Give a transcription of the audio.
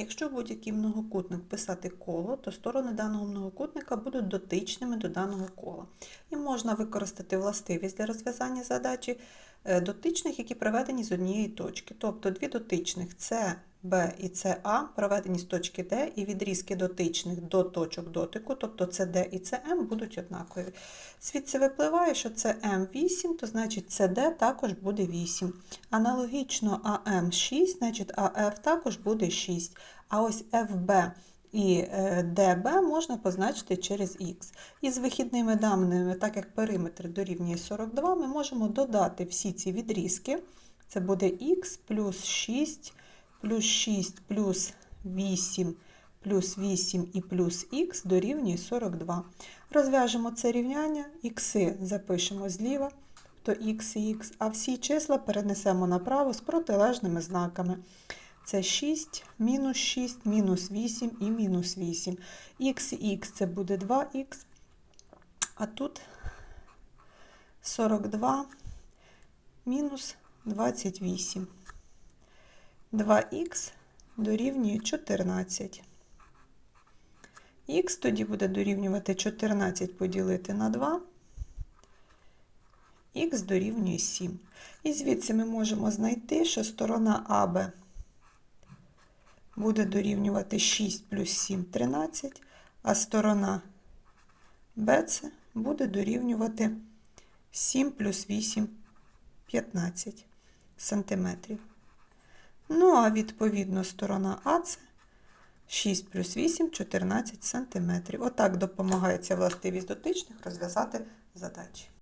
Якщо будь-який многокутник писати коло, то сторони даного многокутника будуть дотичними до даного кола. І можна використати властивість для розв'язання задачі е, дотичних, які проведені з однієї точки. Тобто дві дотичних С, Б і СА проведені з точки Д, і відрізки дотичних до точок дотику, тобто СД і СМ, будуть однакові. Звідси випливає, що це М8, то значить СД також буде 8. Аналогічно АМ 6, значить АФ також буде 6. А ось ФБ і е, ДБ можна позначити через Х. І з вихідними даними, так як периметр дорівнює 42, ми можемо додати всі ці відрізки. Це буде Х плюс 6, плюс 6, плюс 8, плюс 8 і плюс х дорівнює 42. Розв'яжемо це рівняння, ікси запишемо зліва, тобто х і х, а всі числа перенесемо направо з протилежними знаками. Це 6, мінус 6, мінус 8 і мінус 8. Х і х це буде 2х, а тут 42 мінус 28. 2х дорівнює 14. Х тоді буде дорівнювати 14 поділити на 2. Х дорівнює 7. І звідси ми можемо знайти, що сторона АБ буде дорівнювати 6 плюс 7 13, а сторона БЦ буде дорівнювати 7 плюс 8 15 сантиметрів. Ну, а відповідно сторона АЦ 6 плюс 8 14 сантиметрів. Отак допомагається властивість дотичних розв'язати задачі.